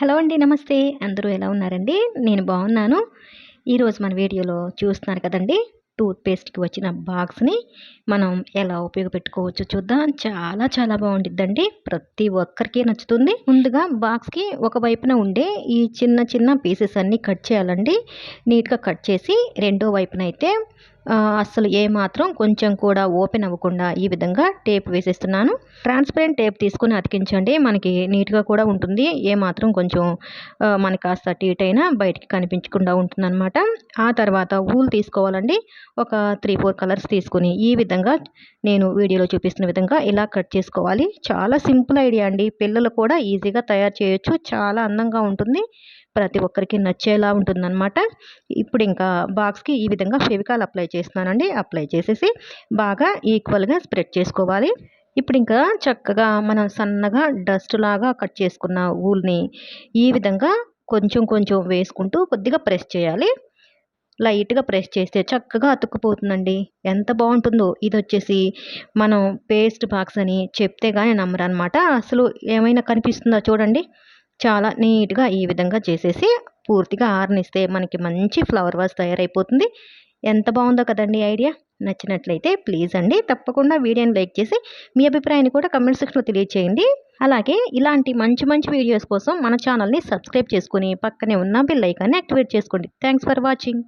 Hello అండి నమస్తే. అందరూ ఎలా ఉన్నారండి? నేను బాగున్నాను. ఈరోజు మన వీడియోలో చూస్తున్నారు కదండి టూత్పేస్ట్కి వచ్చిన బాక్స్ని మనం ఎలా ఉపయోగపెట్టుకోవచ్చు చూద్దాం. చాలా చాలా బాగుంటుందండి ప్రతి ఒక్కరికి నచ్చుతుంది. ముందుగా బాక్స్కి ఒక వైపున ఉండే ఈ చిన్న చిన్న పీసెస్ అన్నీ కట్ చేయాలండి. నీట్గా కట్ చేసి రెండో వైపున అయితే అస్సలు ఏమాత్రం కొంచెం కూడా ఓపెన్ అవ్వకుండా ఈ విధంగా టేప్ వేసేస్తున్నాను. ట్రాన్స్పరెంట్ టేప్ తీసుకుని అతికించండి. మనకి నీట్గా కూడా ఉంటుంది. ఏమాత్రం కొంచెం మనకి కాస్త టీట్ అయినా బయటికి కనిపించకుండా ఉంటుందన్నమాట. ఆ తర్వాత ఊల్ తీసుకోవాలండి. ఒక త్రీ ఫోర్ కలర్స్ తీసుకుని ఈ విధంగా నేను వీడియోలో చూపిస్తున్న విధంగా ఇలా కట్ చేసుకోవాలి. చాలా సింపుల్ ఐడియా అండి. పిల్లలు కూడా ఈజీగా తయారు చేయొచ్చు. చాలా అందంగా ఉంటుంది. ప్రతి ఒక్కరికి నచ్చేలా ఉంటుందన్నమాట. ఇప్పుడు ఇంకా బాక్స్కి ఈ విధంగా ఫెవికాల్ అప్లై చేస్తున్నానండి. అప్లై చేసేసి బాగా ఈక్వల్గా స్ప్రెడ్ చేసుకోవాలి. ఇప్పుడు ఇంకా చక్కగా మనం సన్నగా డస్ట్ లాగా కట్ చేసుకున్న ఊల్ని ఈ విధంగా కొంచెం కొంచెం వేసుకుంటూ కొద్దిగా ప్రెస్ చేయాలి. లైట్గా ప్రెస్ చేస్తే చక్కగా అతుక్కుపోతుందండి. ఎంత బాగుంటుందో. ఇది వచ్చేసి మనం పేస్ట్ బాక్స్ అని చెప్తే కానీ నమ్మరనమాట అసలు ఏమైనా కనిపిస్తుందా చూడండి. చాలా నీట్గా ఈ విధంగా చేసేసి పూర్తిగా ఆరనిస్తే మనకి మంచి ఫ్లవర్ వాజ్ తయారైపోతుంది. ఎంత బాగుందో కదండి ఐడియా? నచ్చినట్లయితే ప్లీజ్ అండి తప్పకుండా వీడియోని లైక్ చేసి మీ అభిప్రాయాన్ని కూడా కమెంట్ సెక్షన్లో తెలియచేయండి. అలాగే ఇలాంటి మంచి మంచి వీడియోస్ కోసం మన ఛానల్ని సబ్స్క్రైబ్ చేసుకుని పక్కనే ఉన్న బిల్ ఐకాన్ని యాక్టివేట్ చేసుకోండి. Thanks for watching.